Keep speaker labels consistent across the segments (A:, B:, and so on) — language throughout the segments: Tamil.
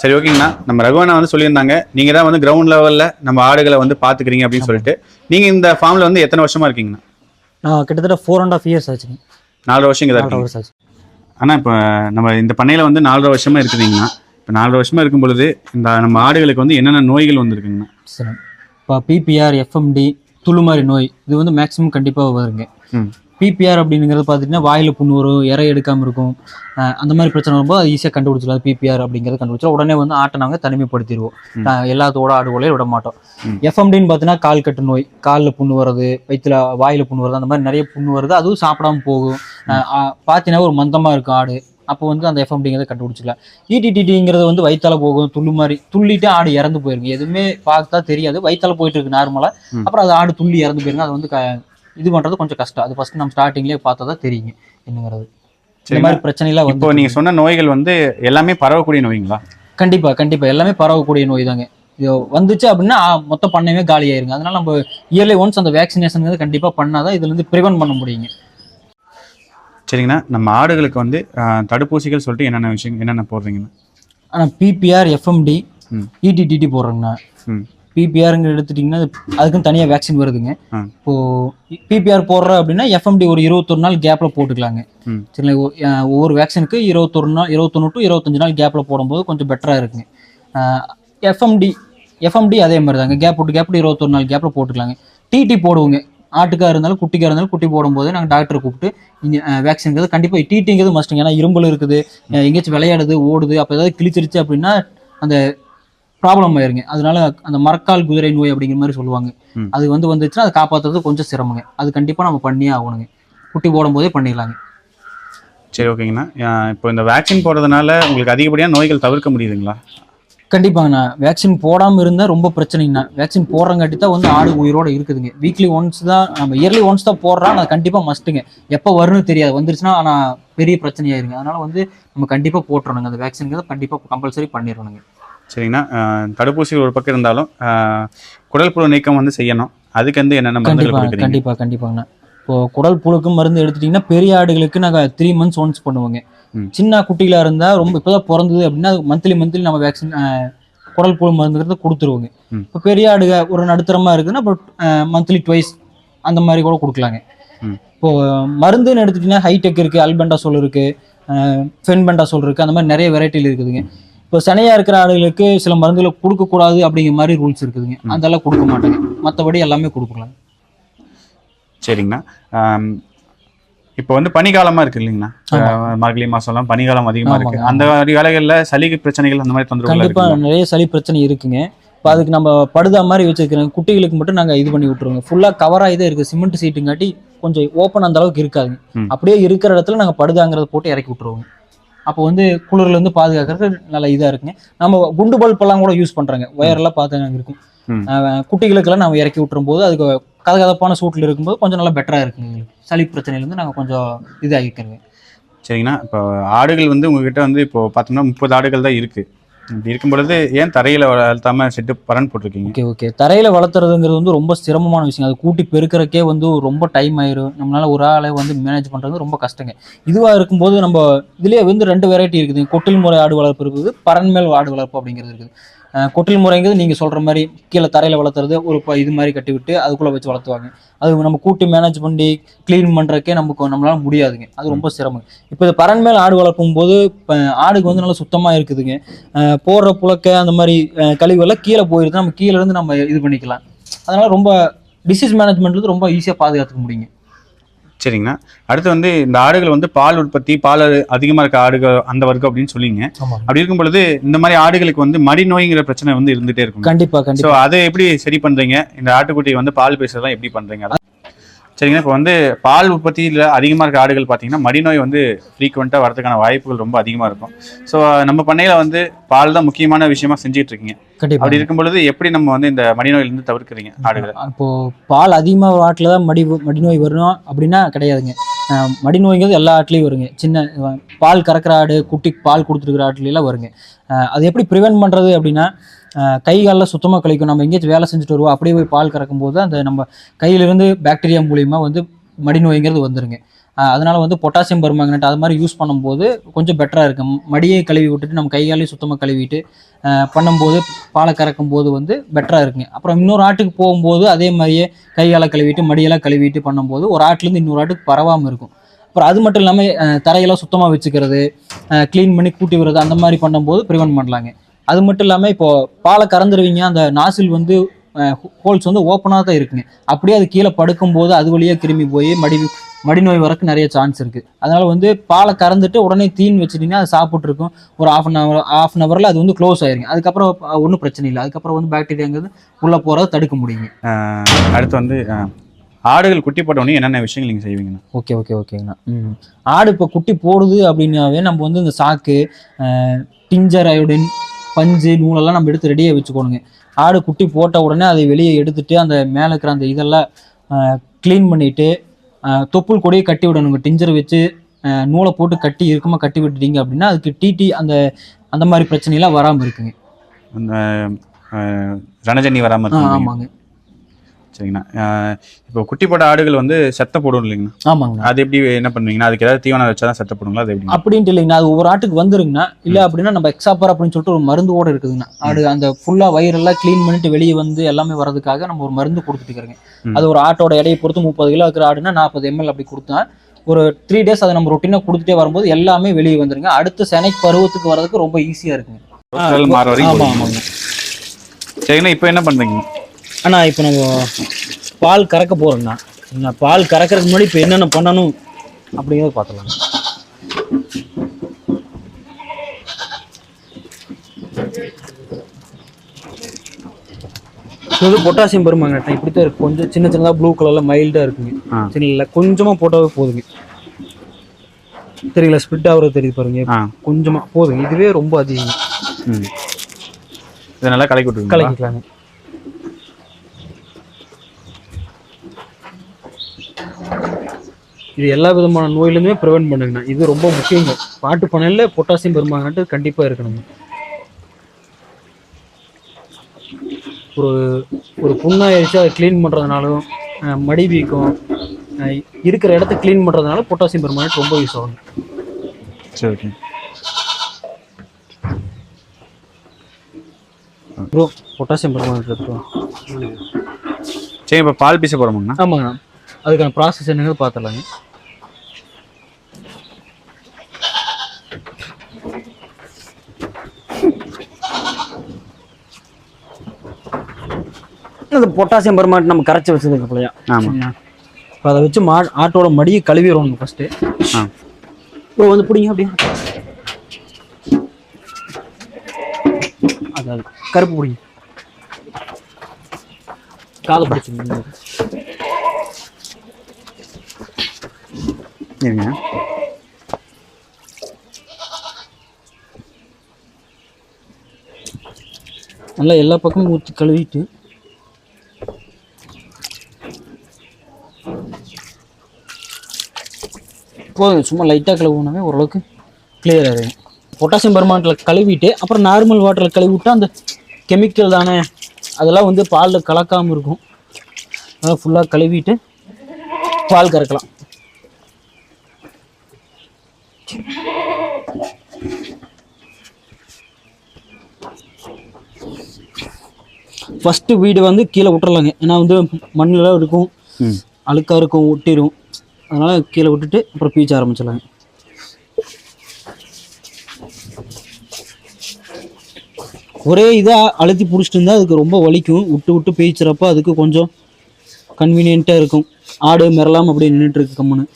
A: சரி ஓகேங்கண்ணா. நம்ம ரகுவண்ணா வந்து சொல்லியிருந்தாங்க. நீங்கள் தான் வந்து கிரவுண்ட் லெவலில் நம்ம ஆடுகளை வந்து பார்த்துக்கிறீங்க அப்படின்னு சொல்லிட்டு. நீங்கள் இந்த ஃபார்மில் வந்து எத்தனை வருஷமா இருக்கீங்கண்ணா?
B: நான் கிட்டத்தட்ட ஃபோர் அண்ட் ஆஃப் இயர்ஸ் ஆச்சுங்க.
A: நாலரை வருஷம்
B: வருஷம் ஆச்சு.
A: ஆனால் இப்போ நம்ம இந்த பண்ணையில் வந்து நாலரை வருஷமா இருக்குதுங்கண்ணா. இப்போ நாலரை வருஷமா இருக்கும் பொழுது இந்த நம்ம ஆடுகளுக்கு வந்து என்னென்ன நோய்கள் வந்திருக்குங்கண்ணா?
B: சரி இப்போ பிபிஆர் எஃப்எம்டி துளுமாரி நோய் இது வந்து மேக்ஸிமம் கண்டிப்பாக வருங்க.
A: ம்.
B: பிபிஆர் அப்படிங்கிறது பார்த்துட்டிங்கன்னா வாயில் புண்ணு வரும் இறை எடுக்காமல் இருக்கும். அந்த மாதிரி பிரச்சனை வரும்போது அது ஈஸியாக கண்டுபிடிச்சிடலாம். பிபிஆர் அப்படிங்கிறது கண்டுபிடிச்சா உடனே வந்து ஆட்டை நாங்கள் தனிமைப்படுத்திடுவோம். எல்லாத்தோட ஆடுகளையும் விட மாட்டோம். எஃப்எம்டின்னு பார்த்தீங்கன்னா கால் கட்டு நோய் காலில் புண்ணு வர்றது வயிற்றுல வாயில் புண்ணு வருது அந்த மாதிரி நிறைய புண்ணு வருது. அதுவும் சாப்பிடாம போகும். பார்த்தீங்கன்னா ஒரு மந்தமாக இருக்கும் ஆடு. அப்போ வந்து அந்த எஃப்எம்டிங்கிறத கண்டுபிடிச்சிக்கலாம் E இடிடிடிங்கிறது வந்து வயிற்றால போகும் துள்ளு மாதிரி துள்ளிட்டு ஆடு இறந்து போயிருங்க எதுவுமே பார்த்தா தெரியாது. வயிற்றால போயிட்டு இருக்கு நார்மலாக. அப்புறம் அது ஆடு துள்ளி இறந்து போயிருங்க. அது வந்து க இது பண்ணுறது கொஞ்சம் கஷ்டம். அது ஃபஸ்ட்டு நம்ம ஸ்டார்டிங்லேயே பார்த்தா தான் தெரியுங்க என்னங்கிறது. இந்த. மாதிரி பிரச்சனைலாம்
A: இப்போ நீங்கள் சொன்ன நோய்கள் வந்து எல்லாமே பரவக்கூடிய நோய்ங்களா?
B: கண்டிப்பாக கண்டிப்பாக எல்லாமே பரவக்கூடிய நோய் தாங்க இது வந்துச்சு அப்படின்னா ஆ, மொத்த பண்ணையுமே காலி ஆயிருங்க. அதனால நம்ம இயர்லி ஒன்ஸ் அந்த வேக்சினேஷன் கண்டிப்பாக பண்ணாதான் இதுல இருந்து ப்ரிவென்ட் பண்ண முடியுங்க.
A: சரிங்கண்ணா. நம்ம ஆடுகளுக்கு வந்து தடுப்பூசிகள் சொல்லிட்டு என்னென்ன விஷயம் என்னென்ன போடுறீங்கண்ணா?
B: ஆனால் பிபிஆர் எஃப்எம்டி
A: ம்.
B: இடிடிடி E போடுறோங்கண்ணா. பிபிஆருங்க எடுத்துட்டிங்கன்னா அது- அதுக்குன்னு தனியாக வேக்சின் வருதுங்க. இப்போ பிபிஆர் போடுற அப்படின்னா எஃப்எம்டி ஒரு இருபத்தொரு நாள் கேப்பில் போட்டுக்கலாங்க. சரிங்களா? ஒவ்வொரு வேக்சினுக்கு இருபத்தொரு நாள் இருபத்தொன்று டு இருபத்தஞ்சு நாள் கேப்பில் போடும்போது கொஞ்சம் பெட்டராக இருக்குங்க. எஃப்எம்டி எஃப்எம்டி அதே மாதிரி தாங்க கேப் விட்டு கேப் இருபத்தொரு நாள் கேப்பில் போட்டுக்கலாங்க. டிடி போடுவோங்க. ஆட்டுக்காக இருந்தாலும் குட்டிக்காக இருந்தாலும் குட்டி போடும்போது நாங்கள் டாக்டரை கூப்பிட்டு வேக்சின்ங்கிறது கண்டிப்பாக டிடிங்கிறது மஸ்ட்டுங்க ஏன்னா இரும்பல் இருக்குது. எங்கேயாச்சும் விளையாடுது ஓடுது அப்போ ஏதாவது கிழிச்சிருச்சு அப்படின்னா அந்த ப்ராப்ளம் ஆயிருங்க. அதனால அந்த மரக்கால் குதிரை நோய் அப்படிங்கிற மாதிரி சொல்லுவாங்க. அது வந்து வந்துச்சுன்னா அதை காப்பாற்றுறது கொஞ்சம் சிரமங்க. அது கண்டிப்பாக நம்ம பண்ணியே ஆகணுங்க. குட்டி போடும்போதே பண்ணிடலாங்க.
A: சரி ஓகேங்கண்ணா. இப்போ இந்த வேக்சின் போடுறதுனால உங்களுக்கு அதிகப்படியான நோய்கள் தவிர்க்க முடியுதுங்களா?
B: கண்டிப்பாங்கண்ணா. வேக்சின் போடாமல் இருந்தால் ரொம்ப பிரச்சனைங்கண்ணா. வேக்சின் போடுறங்காட்டி தான் வந்து ஆடு உயிரோட இருக்குதுங்க. வீக்லி ஒன்ஸ் தான் நம்ம இயர்லி ஒன்ஸ் தான் போடுறோம். அது கண்டிப்பாக மஸ்ட்டுங்க எப்போ வரும்னு தெரியாது. வந்துருச்சுன்னா ஆனால் பெரிய பிரச்சனையாயிருங்க. அதனால வந்து நம்ம கண்டிப்பாக போட்டுறணுங்க. அந்த வேக்சின்ங்கிறத கண்டிப்பாக கம்பல்சரி பண்ணிடணுங்க.
A: சரிங்கண்ணா ஆஹ், தடுப்பூசி ஒரு பக்கம் இருந்தாலும் குடல் புழு நீக்கம் வந்து செய்யணும். அதுக்கு வந்து என்னென்ன மருந்துகள்
B: கண்டிப்பாக கண்டிப்பாங்கண்ணா. இப்போ குடல் புழுக்கு மருந்து எடுத்துட்டிங்கன்னா பெரிய ஆடுகளுக்கு நாங்கள் த்ரீ மந்த்ஸ் ஒன்ஸ் பண்ணுவோங்க. சின்ன குட்டிகளாக இருந்தால் ரொம்ப இப்போ தான் பிறந்தது அப்படின்னா மந்த்லி மந்த்லி நம்ம வேக்சின் குடல் புழு மருந்துங்கிறத கொடுத்துருவோங்க. இப்போ பெரிய ஆடுக ஒரு நடுத்தரமாக இருக்குன்னா இப்போ மந்த்லி ட்வைஸ் அந்த மாதிரி கூட கொடுக்கலாங்க. இப்போ மருந்துன்னு எடுத்துட்டிங்கன்னா ஹைடெக் இருக்குது அல்பெண்டாசோல் இருக்குது ஃபென்பெண்டாசோல் இருக்குது அந்த மாதிரி நிறைய வெரைட்டியில் இருக்குதுங்க. இப்போ சனையாக இருக்கிற ஆடுகளுக்கு சில மருந்துகளை கொடுக்கக்கூடாது அப்படிங்கிற மாதிரி ரூல்ஸ் இருக்குதுங்க. அதெல்லாம் கொடுக்க மாட்டாங்க. மற்றபடி எல்லாமே கொடுக்கலாம்.
A: சரிங்கண்ணா. இப்போ வந்து பனிக்காலமா இருக்கு இல்லைங்கண்ணா. மார்கழி மாசம்லாம் பனிக்காலம் அதிகமா இருக்கு. அந்த மாதிரி வேலைகள்ல சளிக்கு பிரச்சனைகள் அந்த மாதிரி தொந்தரவுகள்
B: கண்டிப்பா நிறைய சளி பிரச்சனை இருக்குங்க. இப்போ அதுக்கு நம்ம படுதா மாதிரி வச்சிருக்கிறோம் குட்டிகளுக்கு மட்டும் நாங்க இது பண்ணி விட்டுருவோங்க. ஃபுல்லா கவர் ஆகி தான் இருக்கு. சிமெண்ட் சீட்டுங்காட்டி கொஞ்சம் ஓப்பன் அந்த அளவுக்கு இருக்காதுங்க. அப்படியே இருக்கிற இடத்துல நாங்க படுதாங்கிறத போட்டு இறக்கி விட்டுருவோங்க. அப்போ வந்து குளிர்ல இருந்து பாதுகாக்கிறது நல்ல இதா இருக்குங்க. நம்ம குண்டு பல்ப் எல்லாம் கூட யூஸ் பண்றாங்க. ஒயர்லாம் பார்த்து இருக்கும். குட்டிகளுக்கெல்லாம் நம்ம இறக்கி விட்டுரும் போது அதுக்கு கதகதப்பான சூட்டில் இருக்கும்போது கொஞ்சம் நல்லா பெட்டரா இருக்குங்க. எங்களுக்கு. சளி பிரச்சனையிலேருந்து நாங்க கொஞ்சம் இதாகிக்கிறோங்க.
A: சரிங்கண்ணா. இப்போ ஆடுகள் வந்து உங்ககிட்ட வந்து இப்போ பார்த்தோம்னா முப்பது ஆடுகள் தான் இருக்கு. இப்படி இருக்கும் பொழுது ஏன் தரையில வளர்த்தாம செட்டு பரன் போட்டிருக்கீங்க?
B: Okay okay. தரையில வளர்த்துறதுங்கிறது வந்து ரொம்ப சிரமமான விஷயம். அது கூட்டி பெருக்கிறக்கே வந்து ரொம்ப டைம் ஆயிரும். நம்மளால ஒரு ஆளை வந்து மேனேஜ் பண்றது ரொம்ப கஷ்டங்க. இதுவா இருக்கும்போது நம்ம இதுலயே வந்து ரெண்டு வெரைட்டி இருக்குது. கொட்டில் முறை ஆடு வளர்ப்பு இருக்குது பரன் மேல் ஆடு வளர்ப்பு அப்படிங்கிறது இருக்குது. கொட்டில் முறைங்கிறது நீங்க சொல்ற மாதிரி கீழே தரையில வளர்த்துறது ஒரு இது மாதிரி கட்டி விட்டு அதுக்குள்ள வச்சு வளர்த்துவாங்க. அது நம்ம கூட்டி மேனேஜ் பண்ணி க்ளீன் பண்றதுக்கே நமக்கு நம்மளால முடியாதுங்க. அது ரொம்ப சிரமம் இப்போ இது பரன்மேல் ஆடு வளர்க்கும் போது இப்போ ஆடுக்கு வந்து நல்லா சுத்தமா இருக்குதுங்க. போடுற புழக்க அந்த மாதிரி அஹ் கழிவெல்லாம் கீழே போயிருது நம்ம கீழே இருந்து நம்ம இது பண்ணிக்கலாம். அதனால ரொம்ப டிசீஸ் மேனேஜ்மெண்ட் ரொம்ப ஈஸியாக பாதுகாத்துக்க முடியுங்க.
A: சரிங்கண்ணா அடுத்து வந்து இந்த ஆடுகள் வந்து பால் உற்பத்தி பால் அதிகமா இருக்க ஆடுகள் அந்த வர்க்கம் அப்படின்னு சொல்லிங்க. அப்படி இருக்கும் பொழுது இந்த மாதிரி ஆடுகளுக்கு வந்து மடி நோய்ங்கிற பிரச்சனை வந்து இருந்துட்டே இருக்கும்
B: கண்டிப்பா கண்டிப்பா.
A: அதை எப்படி சரி பண்றீங்க? இந்த ஆட்டுக்குட்டி வந்து பால் பேசுறதெல்லாம் எப்படி பண்றீங்க? அதான் சரிங்க இப்போ வந்து பால் உற்பத்தியில் அதிகமாக இருக்க ஆடுகள் பார்த்தீங்கன்னா மடிநோய் வந்து ஃப்ரீக்வெண்ட்டாக வரதுக்கான வாய்ப்புகள் ரொம்ப அதிகமாக இருக்கும். ஸோ நம்ம பண்ணையில் வந்து பால் தான் முக்கியமான விஷயமா செஞ்சுட்டு இருக்கீங்க. அப்படி இருக்கும் பொழுது எப்படி நம்ம வந்து இந்த மடிநோயிலிருந்து தவிர்க்கிறீங்க ஆடுகளை?
B: இப்போ பால் அதிகமாக ஆட்டில் தான் மடி மடிநோய் வரும் அப்படின்னா கிடையாதுங்க. மடிநோய்ங்கிறது எல்லா ஆட்லேயும் வருங்க. சின்ன பால் கறக்கிற ஆடு குட்டி பால் கொடுத்துருக்குற ஆட்லையெல்லாம் வருங்க. அது எப்படி ப்ரிவென்ட் பண்ணுறது அப்படின்னா கை காலில் சுத்தமாக கழிக்கும் நம்ம எங்கேயாச்சும் வேலை செஞ்சுட்டு வருவோம் அப்படியே போய் பால் கறக்கும் போது அந்த நம்ம கையிலிருந்து பாக்டீரியா மூலியமாக வந்து மடிநோய்ங்கிறது வந்துருங்க. அதனால வந்து பொட்டாசியம் பெர்மாங்கனேட் அது மாதிரி யூஸ் பண்ணும்போது கொஞ்சம் பெட்டராக இருக்கும் மடியை கழுவி விட்டுட்டு நம்ம கைகாலையும் சுத்தமாக கழுவிட்டு பண்ணும்போது பாலை கறக்கும் போது வந்து பெட்டராக இருக்குங்க. அப்புறம் இன்னொரு ஆட்டுக்கு போகும்போது அதே மாதிரியே கைகாலை கழுவிட்டு மடியெல்லாம் கழுவிட்டு பண்ணும்போது ஒரு ஆட்டுலேருந்து இன்னொரு ஆட்டுக்கு பரவாமல் இருக்கும். அப்புறம் அது மட்டும் இல்லாமல் தரையெல்லாம் சுத்தமாக வச்சுக்கிறது க்ளீன் பண்ணி கூட்டி விடுறது அந்த மாதிரி பண்ணும்போது ப்ரிவென்ட் பண்ணலாங்க. அது மட்டும் இல்லாமல் இப்போது பாலை கறந்துருவீங்க அந்த நாசில் வந்து ஹோல்ஸ் வந்து ஓப்பனாக தான் இருக்குங்க. அப்படியே அது கீழே படுக்கும்போது அது வழியாக கிருமி போய் மடி மடிநோய் வரக்கு நிறைய சான்ஸ் இருக்குது அதனால வந்து பாலை கறந்துட்டு உடனே தீன் வச்சுட்டீங்கன்னா அது சாப்பிட்டு இருக்கும் ஒரு half an hour half an ஹவரில் அது வந்து க்ளோஸ் ஆயிருங்க. அதுக்கப்புறம் ஒன்றும் பிரச்சனை இல்லை. அதுக்கப்புறம் வந்து பாக்டீரியாங்கிறது உள்ளே போகிறத தடுக்க முடியுங்க.
A: அடுத்து வந்து ஆடுகள் குட்டி போட்ட உடனே என்னென்ன விஷயங்கள் நீங்கள் செய்வீங்கண்ணா?
B: ஓகே ஓகே ஓகேங்கண்ணா. ம். ஆடு இப்போ குட்டி போடுது அப்படின்னாவே நம்ம வந்து இந்த சாக்கு டிஞ்சர் அயோடின் பஞ்சு நூலெல்லாம் நம்ம எடுத்து ரெடியாக வச்சுக்கோணுங்க. ஆடு குட்டி போட்ட உடனே அதை வெளியே எடுத்துட்டு அந்த மேலே இருக்கிற அந்த இதெல்லாம் க்ளீன் பண்ணிட்டு அஹ், தொப்புள் கொடியை கட்டி விடணுங்க டிஞ்சர் வச்சு நூலை போட்டு கட்டி இறுக்கமாக கட்டி விட்டுட்டீங்க அப்படின்னா அதுக்கு டிடி அந்த அந்த மாதிரி பிரச்சனையெல்லாம் வராமல் இருக்குங்க.
A: அந்த ஆஹ் ரணஜன்னி வராமல் இருக்கும்
B: ஆமாங்க.
A: சரிங்கண்ணா இப்போ குட்டி போட்ட ஆடுகள் வந்து செத்த போடும் இல்லைங்கண்ணா?
B: ஆமாங்க
A: அது எப்படி என்ன பண்ணுவீங்கன்னா அதுக்கு ஏதாவது தீவனம் வச்சா தான் செத்த போடுங்களா அது எப்படி
B: அப்படின்ட்டு இல்லைங்கண்ணா. அது ஒவ்வொரு ஆட்டுக்கு வந்துருங்கண்ணா. இல்லை அப்படின்னா நம்ம எக்ஸாப்பர் அப்படின்னு சொல்லிட்டு ஒரு மருந்து கூட இருக்குதுங்கண்ணா. ஆடு அந்த ஃபுல்லாக வயிறெல்லாம் க்ளீன் பண்ணிட்டு வெளியே வந்து எல்லாமே வரதுக்காக நம்ம ஒரு மருந்து கொடுத்துட்டு இருக்கிறோங்க. அது ஒரு ஆட்டோட எடையை பொறுத்து முப்பது கிலோ இருக்கிற ஆடுனா நாற்பது எம்எல் அப்படி கொடுத்தா ஒரு த்ரீ டேஸ் அதை நம்ம ரொட்டீனாக கொடுத்துட்டே வரும்போது எல்லாமே வெளியே வந்துருங்க. அடுத்த செனை பருவத்துக்கு வரதுக்கு ரொம்ப ஈஸியாக இருக்குங்க. ஆமாம். ஆமாங்க.
A: சரிங்கண்ணா இப்போ என்ன பண்ணுறீங்க
B: அண்ணா இப்போ நம்ம பால் கறக்க போகிறோங்கண்ணா என்ன பால் கறக்கறதுக்கு முன்னாடி இப்போ என்னென்ன பண்ணணும் அப்படிங்கிறத பார்த்துலாம் இது பொட்டாசியம் பெருமாங்க இப்படி தான் இருக்கு. கொஞ்சம் சின்ன சின்னதாக ப்ளூ கலரில் மைல்டாக இருக்குங்க.
A: ஆ.
B: சரி இல்லை கொஞ்சமாக போட்டாவே போதுங்க. தெரியல ஸ்பிட் ஆகுறது தெரியுது பாருங்க. கொஞ்சமாக போதுங்க. இதுவே ரொம்ப அதிகம்.
A: இதை நல்லா கலக்கி விட்டுருங்க
B: கலக்கிக்கலாங்க. இது எல்லா விதமான நோயிலுமே ப்ரிவென்ட் பண்ணுங்கண்ணா. இது ரொம்ப முக்கியங்க பாட்டு பண்ணையில் பொட்டாசியம் பெருமாங்கன்ட்டு கண்டிப்பாக இருக்கணுங்க. ஒரு ஒரு புண்ணாயிருச்சு அதை க்ளீன் பண்ணுறதுனாலும் மடி வீக்கம் இருக்கிற இடத்த க்ளீன் பண்ணுறதுனால பொட்டாசியம் பெருமாங்கனேட் ரொம்ப யூஸ் ஆகும்
A: சரி
B: ப்ரோ பொட்டாசியம் பெருமாங்கனேட் எடுத்துருவோம்
A: சரி இப்போ பால் பீச போகிறோமுங்கண்ணா
B: ஆமாங்கண்ணா. அதுக்கான ப்ராசஸ் என்னங்கிறது பார்த்துடலாங்க. இந்த பொட்டாசியம் பெருமாட்டு நம்ம கரைச்சி வச்சதுக்கு பிள்ளையா?
A: ஆமாம்
B: இப்போ அதை வச்சு மா ஆட்டோட மடியை கழுவிடுவோம் ஃபஸ்ட்டு
A: ஆ.
B: இப்போ வந்து பிடிங்க அப்படியே. அதாவது கருப்பு பிடிங்க. காதை பிடிச்சிங்க
A: இருங்க.
B: நல்லா எல்லா பக்கமும் ஊற்றி கழுவிட்டு. போதும் சும்மா லைட்டாக கழுவுனாவே ஓரளவுக்கு கிளியர் ஆகிடும் பொட்டாசியம் பர்மாட்டில் கழுவிட்டு அப்புறம் நார்மல் வாட்டரில் கழுவி விட்டு அந்த கெமிக்கல் தானே அதெல்லாம் வந்து பாலில் கலக்காமல் இருக்கும். அதெல்லாம் ஃபுல்லாக கழுவிட்டு பால் கறக்கலாம். ஃபஸ்ட்டு வீடு வந்து கீழே விட்டுறலாங்க. ஏன்னா வந்து மண்ணில் இருக்கும். அழுக்காக இருக்கும் ஒட்டிடும் அதனால் கீழே விட்டுட்டு அப்புறம் பீச்ச ஆரம்பிச்சிடலாங்க. ஒரே இதாக அழுத்தி பிடிச்சிட்டு இருந்தால் அதுக்கு ரொம்ப வலிக்கும். விட்டு விட்டு பேய்ச்சிறப்ப அதுக்கு கொஞ்சம் கன்வீனியண்ட்டாக இருக்கும். ஆடு மிரளாம அப்படியே நின்றுட்டு இருக்கு கம்முன்னு.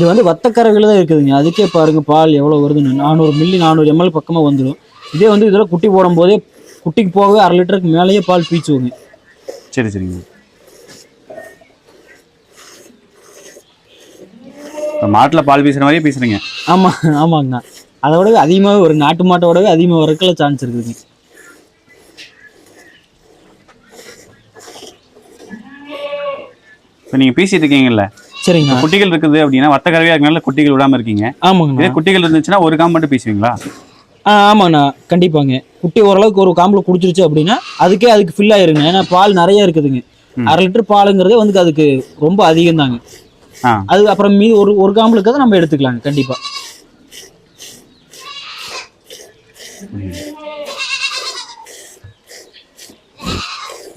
B: இது வந்து வத்தக்கரைகள் தான் இருக்குதுங்க. அதுக்கே பாருங்கள் பால் எவ்வளோ வருதுன்னு. நானூறு மில்லி நானூறு எம்எல் பக்கமாக வந்துடும். இதே வந்து இதில் குட்டி போடும் போதே குட்டிக்கு போகவே அரை லிட்டருக்கு மேலேயே பால் பீச்சுவோங்க
A: சரி சரிங்க. மாட்டில் பால் பீசுகிற மாதிரியே பீசுறீங்க.
B: ஆமாம் ஆமாங்கண்ணா அதோட அதிகமாகவே ஒரு நாட்டு மாட்டோடவே அதிகமாக வரக்கெல்லாம் சான்ஸ் இருக்குதுங்க.
A: இப்போ நீங்கள் பேசிகிட்டு இருக்கீங்கல்ல?
B: சரிங்கண்ணா.
A: குட்டிகள் இருக்குது அப்படின்னா வத்த கறவையாக இருக்கனால குட்டிகள் விடாம இருக்கீங்க.
B: ஆமாங்கண்ணா.
A: இதே குட்டிகள் இருந்துச்சுன்னா ஒரு காம்பு மட்டும் பேசுவீங்களா?
B: ஆ ஆமாண்ணா. கண்டிப்பாங்க. குட்டி ஓரளவுக்கு ஒரு காம்பில் குடிச்சிருச்சு அப்படின்னா அதுக்கே அதுக்கு ஃபில் ஆயிருங்க. ஏன்னா பால் நிறைய இருக்குதுங்க. அரை லிட்டர் பாலுங்கிறதே வந்து அதுக்கு ரொம்ப அதிகம் தாங்க அது அப்புறம் மீதி ஒரு ஒரு காம்பில் இருக்கிறத நம்ம எடுத்துக்கலாங்க கண்டிப்பா.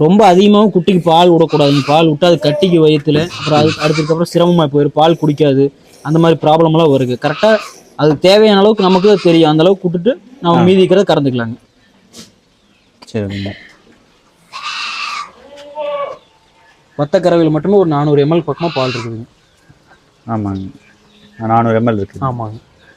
B: ரொம்ப அதிகமாகவும் குட்டிக்கு பால் விடக்கூடாதுங்க பால் விட்டா அது கட்டிக்கு வயிற்றுல அப்புறம் அது அடுத்ததுக்கப்புறம் சிரமமாக போயிடும் பால் குடிக்காது. அந்த மாதிரி ப்ராப்ளம்லாம் வருது. கரெக்டாக அது தேவையான அளவுக்கு நமக்கு தெரியும். அந்த அளவுக்கு விட்டுட்டு நம்ம மீதி இருக்கிறத கறந்துக்கலாங்க.
A: சரிங்க.
B: வத்த கறவையில் மட்டுமே ஒரு நானூறு எம்எல் பக்கமாக பால் இருக்குதுங்க.
A: ஆமாங்க. நானூறு எம்எல் இருக்குது
B: ஆமாங்க.